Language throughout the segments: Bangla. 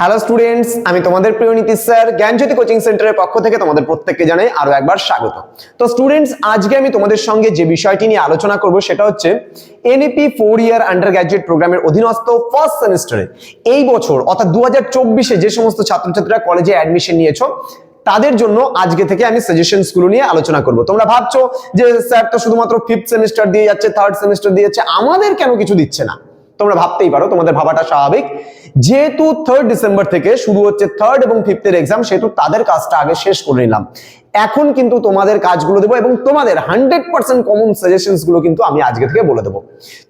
হ্যালো স্টুডেন্টস আমি তোমাদের প্রিয় নীতিশ স্যার, জ্ঞানজ্যোতি কোচিং সেন্টারের পক্ষ থেকে তোমাদের প্রত্যেককে জানাই আরও একবার স্বাগত। তো স্টুডেন্টস আজকে আমি তোমাদের সঙ্গে যে বিষয়টি নিয়ে আলোচনা করব সেটা হচ্ছে NEP four year undergraduate প্রোগ্রামের অধীনস্থ ফার্স্ট সেমিস্টারে এই বছর, অর্থাৎ দু যে সমস্ত ছাত্রছাত্রীরা কলেজে অ্যাডমিশন নিয়েছো, তাদের জন্য আজকে থেকে আমি সাজেশনসগুলো নিয়ে আলোচনা করব। তোমরা ভাবছ যে স্যার তো শুধুমাত্র ফিফথ সেমিস্টার দিয়ে যাচ্ছে থার্ড সেমিস্টার দিয়ে যাচ্ছে, আমাদের কেন কিছু দিচ্ছে না? তোমরা ভাবতেই পারো, তোমাদের ভাবাটা স্বাভাবিক। যেহেতু থার্ড ডিসেম্বর থেকে শুরু হচ্ছে থার্ড এবং ফিফথের এক্সাম সেহেতু তাদের কাজটা আগে শেষ করে নিলাম। এখন কিন্তু তোমাদের কাজগুলো দেবো এবং তোমাদের হান্ড্রেড পার্সেন্ট কমন সাজেশনসগুলো কিন্তু আমি আজকে থেকে বলে দেবো।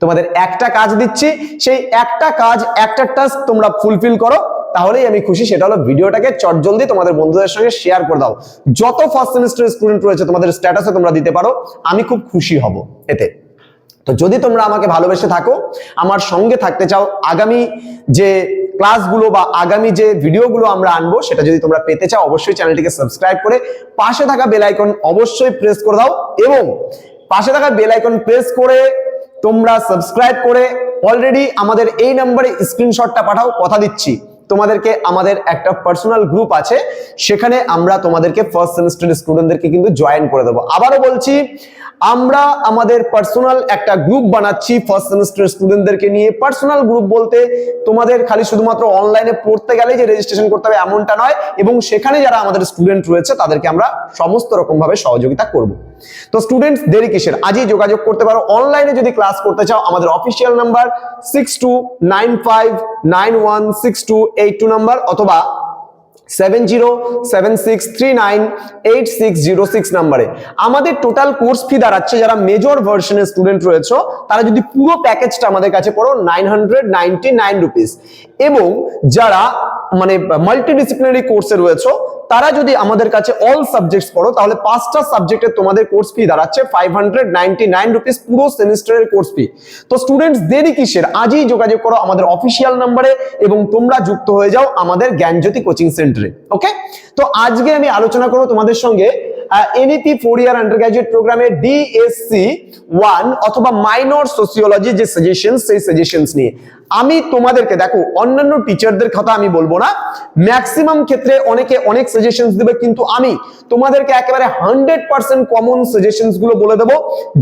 তোমাদের একটা কাজ দিচ্ছি, সেই একটা কাজ, একটা টাস্ক তোমরা ফুলফিল করো, তাহলেই আমি খুশি। সেটা হলো ভিডিওটাকে চটজলদি তোমাদের বন্ধুদের সঙ্গে শেয়ার করে দাও। যত ফার্স্ট সেমিস্টার স্টুডেন্ট রয়েছে, তোমাদের স্ট্যাটাসে তোমরা দিতে পারো। আমি খুব খুশি হব এতে। তো যদি তোমরা আমাকে ভালোবেসে থাকো, আমার সঙ্গে থাকতে চাও, আগামী যে ক্লাসগুলো বা আগামী যে ভিডিওগুলো আমরা আনব, সেটা যদি তোমরা পেতে চাও, অবশ্যই চ্যানেলটিকে সাবস্ক্রাইব করে পাশে থাকা বেল আইকন অবশ্যই প্রেস করে দাও এবং পাশে থাকা বেল আইকন প্রেস করে তোমরা সাবস্ক্রাইব করে অলরেডি আমাদের এই নাম্বারে স্ক্রিনশটটা পাঠাও, কথা দিচ্ছি। তোমাদেরকে আমাদের একটা পার্সোনাল গ্রুপ আছে, সেখানে আমরা তোমাদেরকে ফার্স্ট সেমিস্টার স্টুডেন্টদেরকে কিন্তু জয়েন করে দেবো। আবারও বলছি, আমরা আমাদের পার্সোনাল একটা গ্রুপ বানাচ্ছি ফার্স্ট সেমিস্টার স্টুডেন্টদেরকে নিয়ে। পার্সোনাল গ্রুপ বলতে তোমাদের খালি শুধুমাত্র অনলাইনে পড়তে গেলে যে রেজিস্ট্রেশন করতে হবে এমনটা নয়, এবং সেখানে যারা আমাদের স্টুডেন্ট রয়েছে, তাদেরকে আমরা সমস্ত রকম ভাবে সহযোগিতা করব। তো স্টুডেন্টস দেরি কিসের? আজই যোগাযোগ করতে পারো। অনলাইনে যদি ক্লাস করতে চাও, আমাদের official number six two nine five nine one six two eight two number অথবা seven zero seven six three nine eight six zero six নাম্বারে আমাদের টোটাল কোর্স ফি দাঁড়াচ্ছে যারা মেজর ভার্সনের স্টুডেন্ট রয়েছে, তারা যদি পুরো প্যাকেজটা আমাদের কাছে পড়ো nine hundred ninety nine rupees এবং যারা মানে মাল্টিডিসিপ্লিনারি কোর্সে রয়েছে তারা যদি আমাদের কাছে অল সাবজেক্টস পড়ো, তাহলে পাঁচটা সাবজেক্টে তোমাদের কোর্স ফি দাঁড়াচ্ছে five hundred ninety nine rupees পুরো সেমিস্টারের কোর্স ফি তো স্টুডেন্টস দেরি কিসের? আজই যোগাযোগ করো আমাদের অফিসিয়াল নাম্বারে এবং তোমরা যুক্ত হয়ে যাও আমাদের জ্ঞানজ্যোতি কোচিং সেন্টারে ওকে তো আজকে আমি আলোচনা করব তোমাদের সঙ্গে NEP four year undergraduate প্রোগ্রামে ডিএসসি ওয়ান অথবা মাইনর সোসিওলজি যে সাজেশন সেই সাজেশনস নিয়ে। আমি তোমাদেরকে, দেখো, অন্যান্য টিচারদের কথা আমি বলব না। ম্যাক্সিমাম ক্ষেত্রে অনেকে অনেক সাজেশনস দেবে, কিন্তু আমি তোমাদেরকে একেবারে হান্ড্রেড পার্সেন্ট কমন সাজেশনসগুলো বলে দেবো।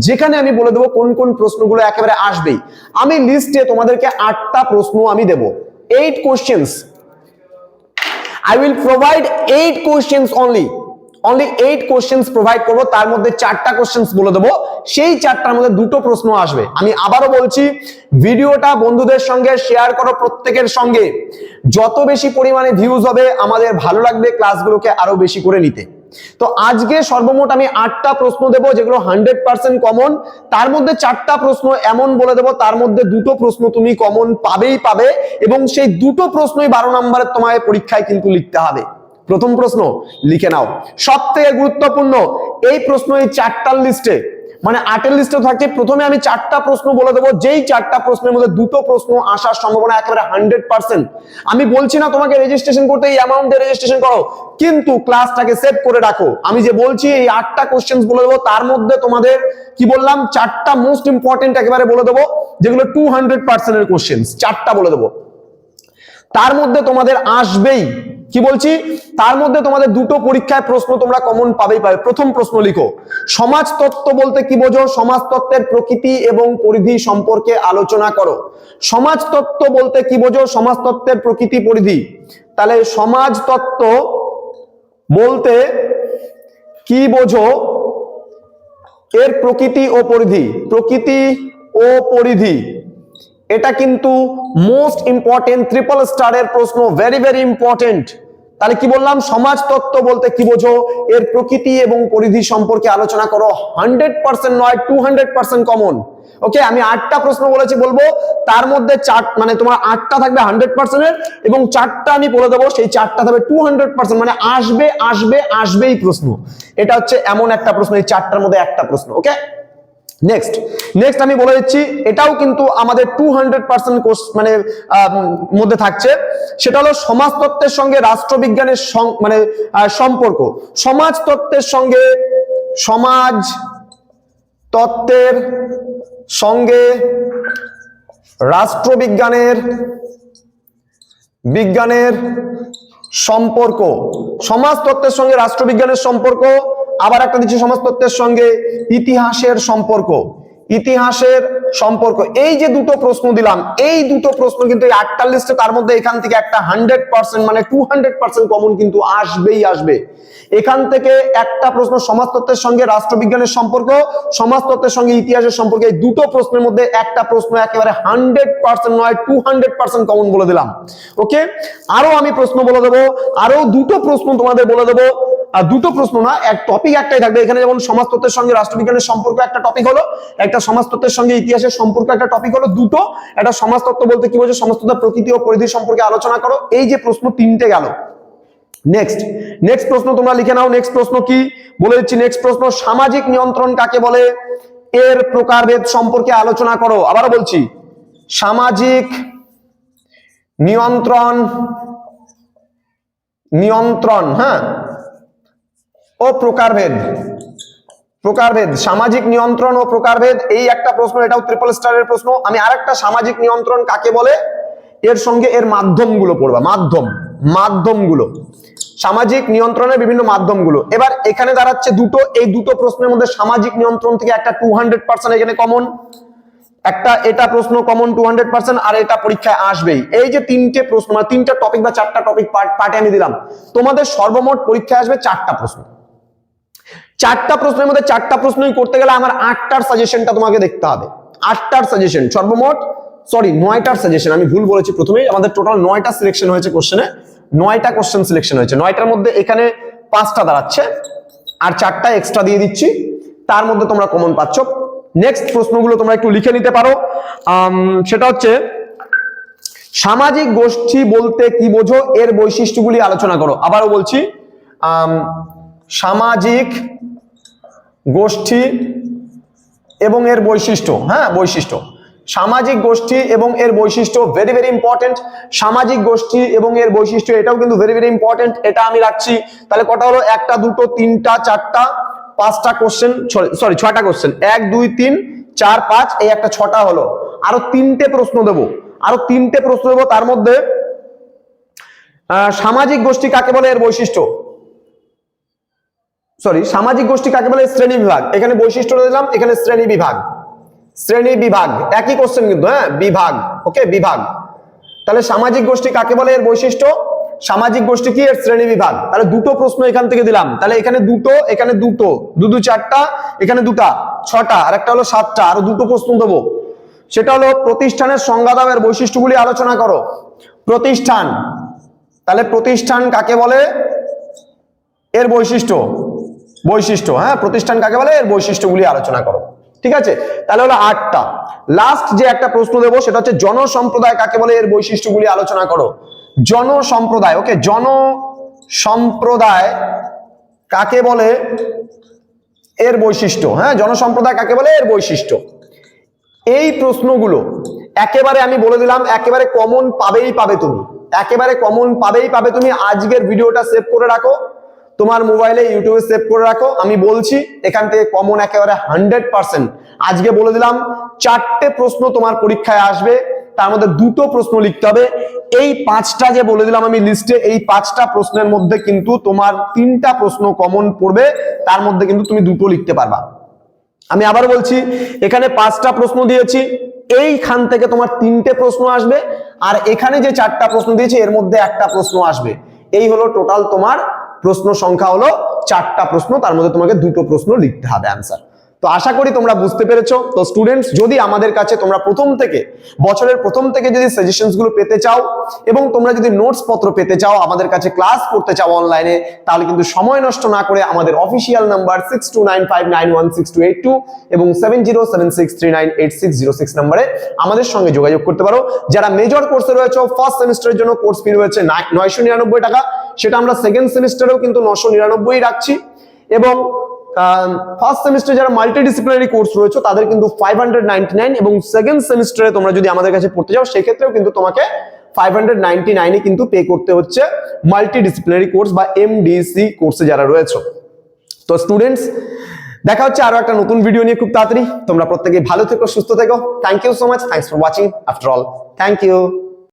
যেখানে আমি বলে দেবো কোন কোন প্রশ্নগুলো একেবারে আসবেই। আমি লিস্টে তোমাদেরকে আটটা প্রশ্ন আমি দেবো। Eight questions I will provide eight questions only only eight questions provide করব, তার মধ্যে চারটা কোশ্চেন্স বলে দেবো। সেই চারটার মধ্যে দুটো প্রশ্ন আসবে। আমি আবারও বলছি, ভিডিওটা বন্ধুদের সঙ্গে শেয়ার করো প্রত্যেকের সঙ্গে। যত বেশি পরিমাণে ভিউজ হবে, আমাদের ভালো লাগবে ক্লাসগুলোকে আরও বেশি করে নিতে। তো আজকে সর্বমোট আমি আটটা প্রশ্ন দেবো, যেগুলো হান্ড্রেড পার্সেন্ট কমন তার মধ্যে চারটা প্রশ্ন এমন বলে দেবো, তার মধ্যে দুটো প্রশ্ন তুমি কমন পাবেই পাবে এবং সেই দুটো প্রশ্নই বারো নম্বরের তোমায় পরীক্ষায় কিন্তু লিখতে হবে। প্রথম প্রশ্ন লিখে নাও। সব থেকে গুরুত্বপূর্ণ এই প্রশ্ন এই চারটার লিস্টে মানে আটের লিস্টে থাকছে প্রথমে আমি চারটা প্রশ্ন বলে দেবো, যেই চারটা প্রশ্নের মধ্যে দুটো প্রশ্ন আসার সম্ভাবনা একেবারে হান্ড্রেড পার্সেন্ট। আমি বলছি না তোমাকে রেজিস্ট্রেশন করতে, এই অ্যামাউন্টে রেজিস্ট্রেশন করো, কিন্তু ক্লাসটাকে সেভ করে রাখো। আমি যে বলছি এই আটটা কোশ্চেন বলে দেবো, তার মধ্যে তোমাদের কি বললাম, চারটা মোস্ট ইম্পর্টেন্ট একেবারে বলে দেবো, যেগুলো টু হান্ড্রেড পার্সেন্টের কোশ্চেন চারটা বলে দেবো। তার মধ্যে তোমাদের আসবেই কি বলছি? তার মধ্যে তোমাদের দুটো পরীক্ষায় প্রশ্ন তোমরা কমন পাবেই পাবে। প্রথম প্রশ্ন লিখো। সমাজতত্ত্ব বলতে কি বোঝো? সমাজতত্ত্বের প্রকৃতি এবং পরিধি সম্পর্কে আলোচনা করো। সমাজতত্ত্ব বলতে কি বোঝো? সমাজতত্ত্বের প্রকৃতি, পরিধি। তাহলে সমাজতত্ত্ব বলতে কি বোঝো? এর প্রকৃতি ও পরিধি। প্রকৃতি ও পরিধি। এটা কিন্তু মোস্ট ইম্পর্টেন্ট ট্রিপল স্টারের প্রশ্ন। ভেরি ভেরি ইম্পর্টেন্ট তাহলে কি বললাম? সমাজ তত্ত্ব বলতে কি বোঝো? এর প্রকৃতি এবং পরিধি সম্পর্কে আলোচনা করো। হান্ড্রেড পার্সেন্ট নয় two hundred percent common okay আমি আটটা প্রশ্ন বলেছি, বলব। তার মধ্যে চার মানে তোমার আটটা থাকবে হান্ড্রেড পার্সেন্টের এবং চারটা আমি বলে দেবো, সেই চারটা থাকবে টু হান্ড্রেড পার্সেন্ট মানে আসবে আসবে, আসবেই প্রশ্ন। এটা হচ্ছে এমন একটা প্রশ্ন, এই চারটার মধ্যে একটা প্রশ্ন ওকে নেক্সট নেক্সট আমি বলে দিচ্ছি, এটাও কিন্তু আমাদের টু হান্ড্রেড পার্সেন্ট কোর্স মানে মধ্যে থাকছে। সেটা হলো সমাজতত্ত্বের সঙ্গে রাষ্ট্রবিজ্ঞানের মানে সম্পর্ক। সমাজতত্ত্বের সঙ্গে সমাজ তত্ত্বের সঙ্গে রাষ্ট্রবিজ্ঞানের, বিজ্ঞানের সম্পর্ক। সমাজতত্ত্বের সঙ্গে রাষ্ট্রবিজ্ঞানের সম্পর্ক। আবার একটা দিচ্ছি সমাজতত্ত্বের সঙ্গে, ইতিহাসের সম্পর্ক। ইতিহাসের সম্পর্ক। এই যে দুটো প্রশ্ন দিলাম, এই দুটো প্রশ্ন কিন্তু এই তার মধ্যে এখান থেকে একটা হান্ড্রেড পার্সেন্ট মানে টু হান্ড্রেড পার্সেন্ট কমন কিন্তু আসবেই আসবে। এখান থেকে একটা প্রশ্ন সমাজতত্ত্বের সঙ্গে, রাষ্ট্রবিজ্ঞানের সম্পর্ক, সমাজতত্ত্বের সঙ্গে, ইতিহাসের সম্পর্ক, এই দুটো প্রশ্নের মধ্যে একটা প্রশ্ন একেবারে হান্ড্রেড পার্সেন্ট নয় টু হান্ড্রেড পার্সেন্ট কমন বলে দিলাম। ওকে আরও আমি প্রশ্ন বলে দেবো, আরও দুটো প্রশ্ন তোমাদের বলে দেবো। দুটো প্রশ্ন না, এক টপিক একটাই থাকবে। এখানে যেমন সমাজতত্ত্বের সঙ্গে রাষ্ট্রবিজ্ঞানের সম্পর্ক একটা টপিক হলো, একটা সমাজতত্ত্বের সঙ্গে ইতিহাসের সম্পর্ক একটা টপিক হলো দুটো। একটা সমাজতত্ত্ব বলতে কি বলছে সমাজতত্ত্বের প্রকৃতি ও পরিধি সম্পর্কে আলোচনা করো। এই যে প্রশ্ন তিনটে গেল। নেক্সট নেক্সট প্রশ্ন তোমরা লিখে নাও। নেক্সট প্রশ্ন কি? বলে দিচ্ছি নেক্সট প্রশ্ন, সামাজিক নিয়ন্ত্রণ কাকে বলে? এর প্রকারভেদ সম্পর্কে আলোচনা করো। আবারও বলছি, সামাজিক নিয়ন্ত্রণ নিয়ন্ত্রণ হ্যাঁ? ও প্রকারভেদ প্রকারভেদ সামাজিক নিয়ন্ত্রণ ও প্রকারভেদ এই একটা প্রশ্ন, এটাও ট্রিপল স্টারের প্রশ্ন। আমি আরেকটা সামাজিক নিয়ন্ত্রণ কাকে বলে? এর সঙ্গে এর মাধ্যমগুলো পড়বা। মাধ্যম, মাধ্যমগুলো। সামাজিক নিয়ন্ত্রণের বিভিন্ন মাধ্যমগুলো। এবার এখানে দাঁড়াচ্ছে দুটো, এই দুটো প্রশ্নের মধ্যে সামাজিক নিয়ন্ত্রণ থেকে একটা টু হান্ড্রেড পার্সেন্ট এখানে কমন একটা এটা প্রশ্ন কমন টু হান্ড্রেড পার্সেন্ট আর এটা পরীক্ষায় আসবেই। এই যে তিনটে প্রশ্ন মানে তিনটা টপিক বা চারটা টপিক পার্টে আমি দিলাম। তোমাদের সর্বমোট পরীক্ষায় আসবে চারটা প্রশ্ন। চারটা প্রশ্নের মধ্যে চারটা প্রশ্নই করতে গেলে আমার আটটার সাজেশনটা তোমাকে দেখতে হবে। আটটার সাজেশন সর্বমোট সরি নয়টার সাজেশন আমি ভুল বলেছি প্রথমেই, আমাদের টোটাল নয়টা সিলেকশন হয়েছে কোশ্চেনে নয়টা কোশ্চেন সিলেকশন হয়েছে। নয়টার মধ্যে এখানে পাঁচটা দাঁড়াচ্ছে, আর চারটা এক্সট্রা দিয়ে দিচ্ছি। তার মধ্যে তোমরা কমন পাচ্ছ। নেক্সট প্রশ্নগুলো তোমরা একটু লিখে নিতে পারো। সেটা হচ্ছে, সামাজিক গোষ্ঠী বলতে কি বোঝো? এর বৈশিষ্ট্যগুলি আলোচনা করো। আবারও বলছি সামাজিক গোষ্ঠী এবং এর বৈশিষ্ট্য হ্যাঁ বৈশিষ্ট্য। সামাজিক গোষ্ঠী এবং এর বৈশিষ্ট্য ভেরি ভেরি ইম্পর্টেন্ট সামাজিক গোষ্ঠী এবং এর বৈশিষ্ট্য, এটাও কিন্তু ভেরি ভেরি ইম্পর্টেন্ট এটা আমি রাখছি। তাহলে কটা হলো? একটা, দুটো, তিনটা, চারটা, পাঁচটা কোশ্চেন সরি ছয়টা কোশ্চেন এক, দুই, তিন, চার, পাঁচ, এই একটা ছটা হলো। আরও তিনটে প্রশ্ন দেবো। আরও তিনটে প্রশ্ন দেবো, তার মধ্যে সামাজিক গোষ্ঠী কাকে বলে? এর বৈশিষ্ট্য। সরি সামাজিক গোষ্ঠী কাকে বলে? শ্রেণি বিভাগ। এখানে বৈশিষ্ট্য দিলাম এখানে শ্রেণি বিভাগ। শ্রেণি বিভাগ, একই কোশ্চেন কিন্তু হ্যাঁ? বিভাগ ওকে বিভাগ। তাহলে সামাজিক গোষ্ঠী কাকে বলে এর বৈশিষ্ট্য? সামাজিক গোষ্ঠী কি? এর শ্রেণি বিভাগ। তাহলে দুটো প্রশ্ন এখান থেকে দিলাম। তাহলে এখানে দুটো এখানে দুটো। দু দু, চারটা, এখানে দুটা, ছটা, আর একটা হলো সাতটা। আরও দুটো প্রশ্ন দেবো। সেটা হলো প্রতিষ্ঠানের সংজ্ঞা দাও এর বৈশিষ্ট্যগুলি আলোচনা করো। প্রতিষ্ঠান। তাহলে প্রতিষ্ঠান কাকে বলে? এর বৈশিষ্ট্য। বৈশিষ্ট্য হ্যাঁ? প্রতিষ্ঠান কাকে বলে? এর বৈশিষ্ট্যগুলি আলোচনা করো। ঠিক আছে? তাহলে হলো আটটা। লাস্ট যে একটা প্রশ্ন দেবো, সেটা হচ্ছে জনসম্প্রদায় কাকে বলে? এর বৈশিষ্ট্যগুলি আলোচনা করো। জনসম্প্রদায় ওকে জন সম্প্রদায় কাকে বলে? এর বৈশিষ্ট্য হ্যাঁ? জনসম্প্রদায় কাকে বলে? এর বৈশিষ্ট্য। এই প্রশ্নগুলো একেবারে আমি বলে দিলাম, একেবারে কমন পাবেই পাবে তুমি। একেবারে কমন পাবেই পাবে তুমি। আজকের ভিডিওটা সেভ করে রাখো। তোমার মোবাইলে ইউটিউবে সেভ করে রাখো। আমি বলছি, এখান থেকে কমন একেবারে হান্ড্রেড পার্সেন্ট আজকে বলে দিলাম, চারটে প্রশ্ন তোমার পরীক্ষায় আসবে, তার মধ্যে দুটো প্রশ্ন লিখতে হবে। এই পাঁচটা যে বলে দিলাম আমি লিস্টে এই পাঁচটা প্রশ্নের মধ্যে কিন্তু তোমার তিনটা প্রশ্ন কমন পড়বে, তার মধ্যে কিন্তু তুমি দুটো লিখতে পারবা। আমি আবার বলছি, এখানে পাঁচটা প্রশ্ন দিয়েছি, এইখান থেকে তোমার তিনটে প্রশ্ন আসবে, আর এখানে যে চারটা প্রশ্ন দিয়েছি, এর মধ্যে একটা প্রশ্ন আসবে। এই হলো টোটাল তোমার প্রশ্ন সংখ্যা হলো চারটা প্রশ্ন, তার মধ্যে তোমাকে দুটো প্রশ্ন লিখতে হবে অ্যান্সার তো আশা করি তোমরা বুঝতে পেরেছ। তো স্টুডেন্টস যদি আমাদের কাছে তোমরা প্রথম থেকে, বছরের প্রথম থেকে যদি সাজেশনসগুলো পেতে চাও, এবং তোমরা যদি নোটস পত্র পেতে চাও, আমাদের কাছে ক্লাস করতে চাও অনলাইনে তাহলে কিন্তু সময় নষ্ট না করে আমাদের official number six two nine five nine one six two eight two এবং seven zero seven six three nine eight six zero six নাম্বারে আমাদের সঙ্গে যোগাযোগ করতে পারো। যারা মেজর কোর্সে রয়েছে ফার্স্ট সেমিস্টারের জন্য কোর্স ফি রয়েছে নয়শো নিরানব্বই টাকা। সেটা আমরা সেকেন্ড সেমিস্টারেও কিন্তু নশো নিরানব্বই রাখছি। এবং ফার্স্ট সেমিস্টারে যারা মাল্টি ডিসিপ্লিনারি কোর্স রয়েছে, তাদের কিন্তু ফাইভ হান্ড্রেড নাইন এবং সেকেন্ড সেমিস্টারে তোমরা যদি আমাদের কাছে পড়তে যাও, সেক্ষেত্রেও কিন্তু তোমাকে ফাইভ হান্ড্রেড নাইনটি নাইনে কিন্তু পে করতে হচ্ছে মাল্টি ডিসিপ্লিনারি কোর্স বা এমডিসি কোর্সে যারা রয়েছে। তো স্টুডেন্টস দেখা হচ্ছে আরও একটা নতুন ভিডিও নিয়ে খুব তাড়াতাড়ি। তোমরা প্রত্যেকে ভালো থেকো, সুস্থ থেকো। Thank you so much thanks for watching after all thank you